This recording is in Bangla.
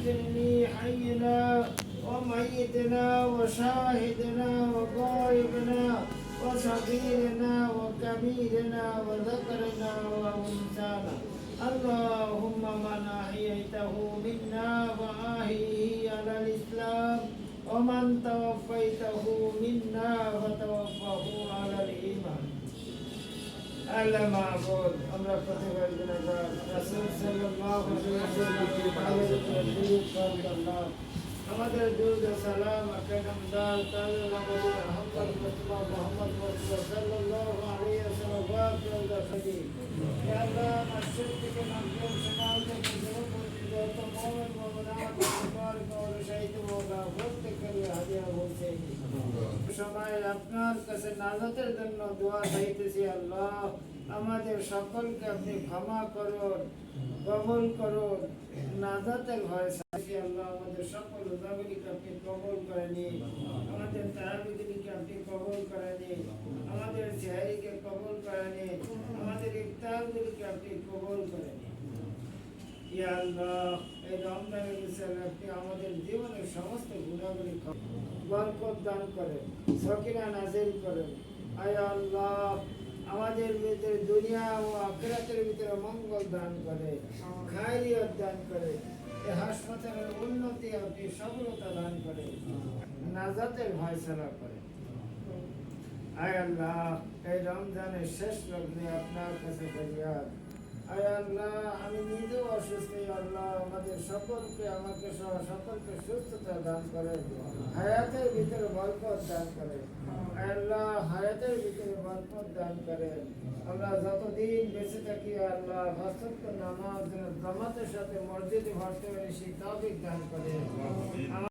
أكرمني حينا وميتنا وشاهدنا وغائبنا وصغيرنا وكبيرنا وذكرنا وأنثانا. اللهم من أحييته منا واهيه على الإسلام ومن توفيته منا আল্লাহ মাহবুব আমরা প্রতিবার গুণাগার রাসূল সাল্লাল্লাহু আলাইহি ওয়াসাল্লাম আমাদের দুরূদ ও সালাম আকাম দাল তাল নবী মুহাম্মদ মুস্তাফা মুহাম্মদ মুস্তাফা সাল্লাল্লাহু আলাইহি ওয়াসাল্লাম ওয়া সাল্লাম ইয়া আল্লাহ মসজিদ সময় আপনার কাছে নাজাতের জন্য দোয়া চাইতেছি, আল্লাহ আমাদের সকলকে আপনি ক্ষমা করুন, কবল করুন। নাজাতের ভয় চাইছি আল্লাহ আমাদের সকল রোজাগুলিকে আপনি কবল করে নিন। আমাদের তারাবিগুলিকে আপনি কবল করে নিন। আমাদের চেহারিকে কবল করে নিন। আমাদের ইফতারগুলিকে আপনি কবল আমাদের জীবনের সমস্ত গুণাগুলি বরকত দান করেন, সকিনা নাজিল করেন। আয় আল্লাহ, আমাদের ভিতরে দুনিয়া ও আখিরাতের ভিতরে মঙ্গল দান করে, খায়রিয়ত দান করে হাসপাতালের উন্নতি আপনি সফলতা দান করে, নাজাতের ফয়সালা করে। আয় আল্লাহ, এই রমজানের শেষ লগ্নে আপনার কাছে ফরিয়াদ। আল্লাহ আমি নিজেও অসুস্থ আল্লাহ আমাদের সকলকে, আমাকে সহ সকলকে সুস্থতা দান করেন হায়াতের ভিতরে বরকত দান আয় আল্লাহ হায়াতের ভিতরে বরকত দান করেন আমরা যতদিন বেঁচে থাকি আল্লাহ ভাস্তব নামাজ জামাতের সাথে মসজিদে ভরতে পারি সেই তৌফিক দান করেন